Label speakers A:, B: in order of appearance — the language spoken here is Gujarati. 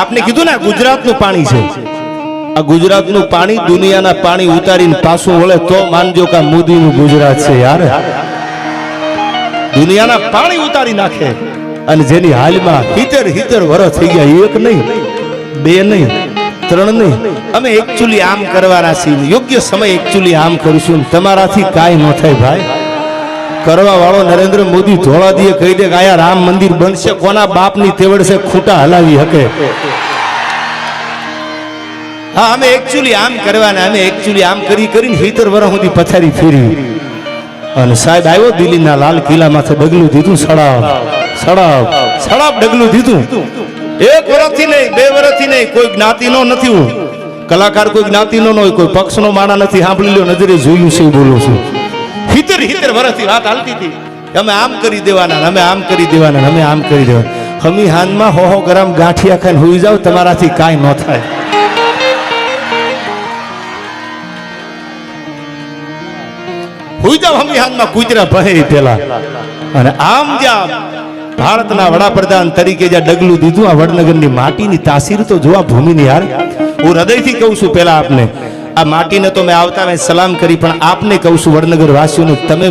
A: આપને કીધું ને, ગુજરાતનું પાણી છે. આ ગુજરાતનું પાણી, દુનિયાના પાણી ઉતારીને પાછું વળે તો માનજો કે મોદીનું ગુજરાત છે, યાર. દુનિયાના પાણી ઉતારી નાખે. અને જેની હાલમાં હિતર હિતર વરસ થઈ ગયા, એક નહીં, બે નહીં, ત્રણ નહીં. અમે એકચ્યુઅલી આમ કરવાના છીએ યોગ્ય સમય એકચ્યુઅલી આમ કરીશું તમારાથી કાંઈ ન થાય ભાઈ. કરવા વાળો નરેન્દ્ર મોદી ધોળાદીએ કહી દે કે આયા રામ મંદિર બનશે, કોના બાપની તેવડ છે ખૂટા હલાવી હકે. હા, અમે એકચ્યુઅલી આમ કરવાના, અમે એકચ્યુઅલી આમ કરી કરીને હિતર વર સુધી પથારી ફેરી અને સાહેબ આવ્યો દિલ્હીના લાલ કિલ્લામાંથી ડગલું દીધું, સડાવ સડાવ સડાવ ડગલું દીધું. એક વર્ષથી નહીં, બે વર્ષથી નહીં, કોઈ જ્ઞાતિનો નથી હું. કલાકાર કોઈ જ્ઞાતિનો ન હોય, કોઈ પક્ષનો માણા નથી, સાંભળી લ્યો, નજરે જોયું છે, બોલું છું. હિતર હિતર વર્ષથી વાત હાલતી હતી. અમે આમ કરી દેવાના અમે આમ કરી દેવાના અમે આમ કરી દેવાના. હમી હાનમાં હો હો ગરમ ગાંઠિયા ખાઈને હોઈ જાવ તમારાથી કાંઈ ન થાય. હોઈ જાવ હમી હાનમાં કૂતરા ભય પેલા. અને આમ જ્યાં ભારતના વડાપ્રધાન તરીકે જ્યાં ડગલું દીધું આ વડનગરની માટીની તાસીર તો જોવા ભૂમિની યાર હું હૃદયથી કહું છું પેલા આપને આ માટીને તો મેં આવતા મેં સલામ કરી, પણ આપને કહું છું વડનગર વાસીઓને તમે